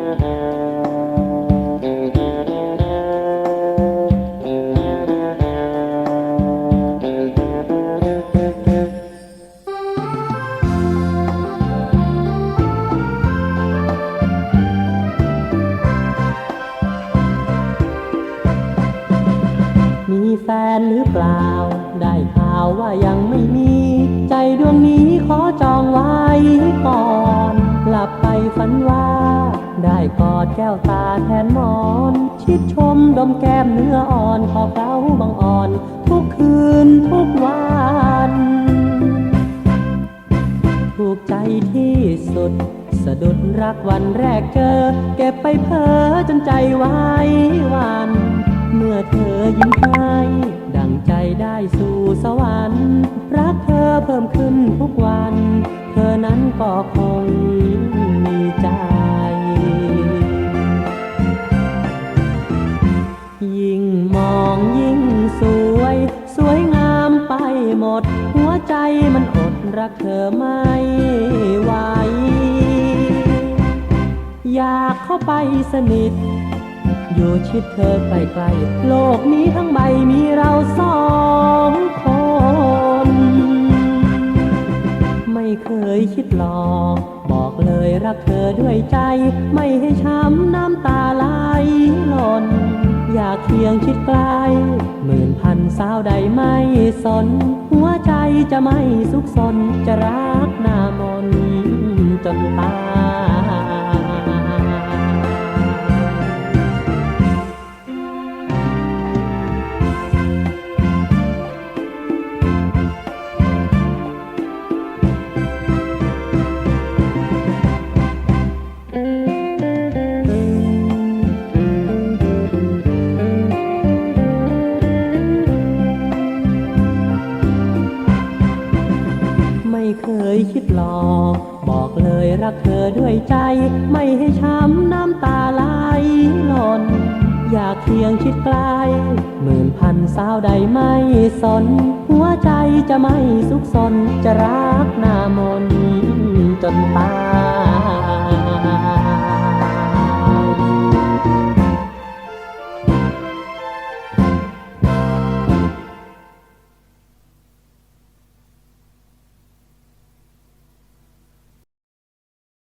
มีแฟนหรือเปล่า ได้ข่าวว่ายังไม่มี ฝันว่า ได้กอดแก้วตาแทนหมอน ชิดชมดมแก้มเนื้ออ่อนขอเก้าบังอ่อน ทุกคืนทุกวันถูกใจที่สุด สะดุดรักวันแรกเจอ เก็บไปเพ้อจนใจไว้วัน เมื่อเธอยิ้มให้ดังใจได้สู่สวรรค์ รักเธอเพิ่มขึ้นทุกวัน เธอนั้นก็คง รักเธอไม่ไหว อยากเข้าไปสนิท อยู่ชิดเธอใกล้ๆโลกนี้ทั้งใบมีเราสองคน ไม่เคยคิดหลอกบอกเลยรักเธอด้วยใจ ไม่ให้ช้ำน้ำตาไหลหล่น อยากเคียงชิดใกล้หมื่นพันสาวใดไม่สน หัวใจจะไม่สุขสนจะรักหน้ามนจนตาย ลอ บอกเลยรักเธอด้วยใจ ไม่ให้ช้ำน้ำตาไหลหล่น อยากเคียงชิดใกล้หมื่นพันสาวใดไม่สน หัวใจจะไม่สุขสนจะรักหน้ามนจนตาย